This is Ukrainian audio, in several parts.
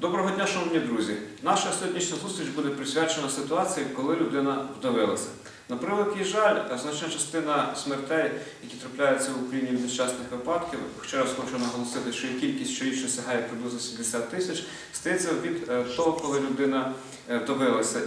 Доброго дня, шановні друзі. Наша сьогоднішня зустріч буде присвячена ситуації, коли людина вдавилася. На превеликий жаль, значна частина смертей, які трапляються в Україні від нещасних випадків, ще раз хочу наголосити, що їх кількість щорічно сягає приблизно 70 тисяч, стається від е, того, коли людина е.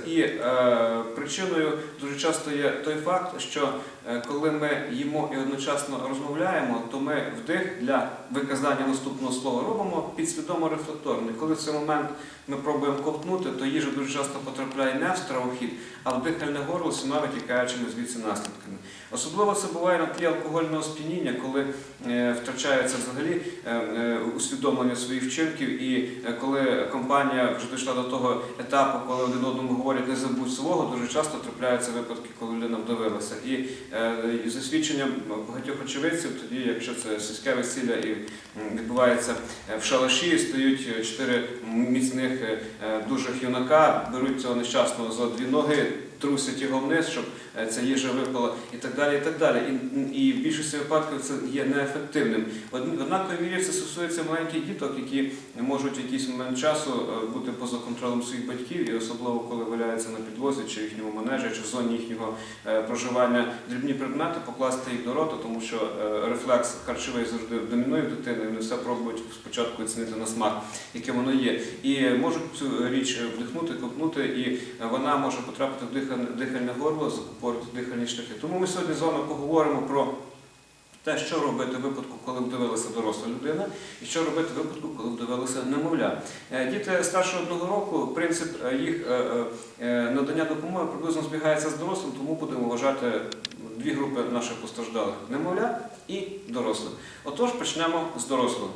І е, причиною дуже часто є той факт, що е, коли ми їмо і одночасно розмовляємо, то ми вдих для виказання наступного слова робимо підсвідомо рефлекторний. Коли в цей момент ми пробуємо ковтнути, то їжа дуже часто потрапляє не в стравохід, а в дихальне горло усіма витікаючими звідси наслідками. Особливо це буває на тлі алкогольного сп'яніння, коли е, втрачається взагалі е, е, усвідомлення своїх вчинків, і коли компанія вже дійшла до того етапу, коли один одному говорять не забудь свого, дуже часто трапляються випадки, коли людина вдавилася. І за свідченням багатьох очевидців, тоді, якщо це сільське весілля і відбувається в шалаші, стають чотири міцних дужих юнака, беруть цього нещасного за дві ноги. Трусять його вниз, щоб е, ця їжа випала і так далі. І так далі. І, і в більшості випадків це є неефективним. В од- мірі це стосується маленьких діток, які можуть в якийсь момент часу е, бути поза контролем своїх батьків, і особливо коли валяються на підлозі, чи в їхньому манежі, чи в зоні їхнього е, проживання дрібні предмети, покласти їх до рота, тому що рефлекс харчовий завжди домінує в дитини, вони все пробують спочатку оцінити на смак, яке воно є. І можуть цю річ вдихнути, копнути, і вона може потрапити в дихальне, дихальне горло, закупорити дихальні шляхи. Тому ми сьогодні з вами поговоримо про те, що робити в випадку, коли вдавилася доросла людина, і що робити в випадку, коли вдавилася немовля. Е, Діти старше одного року, принцип е, їх е, надання допомоги приблизно збігається з дорослим, тому будемо вважати дві групи наших постраждалих немовля і дорослих. Отож, почнемо з дорослого.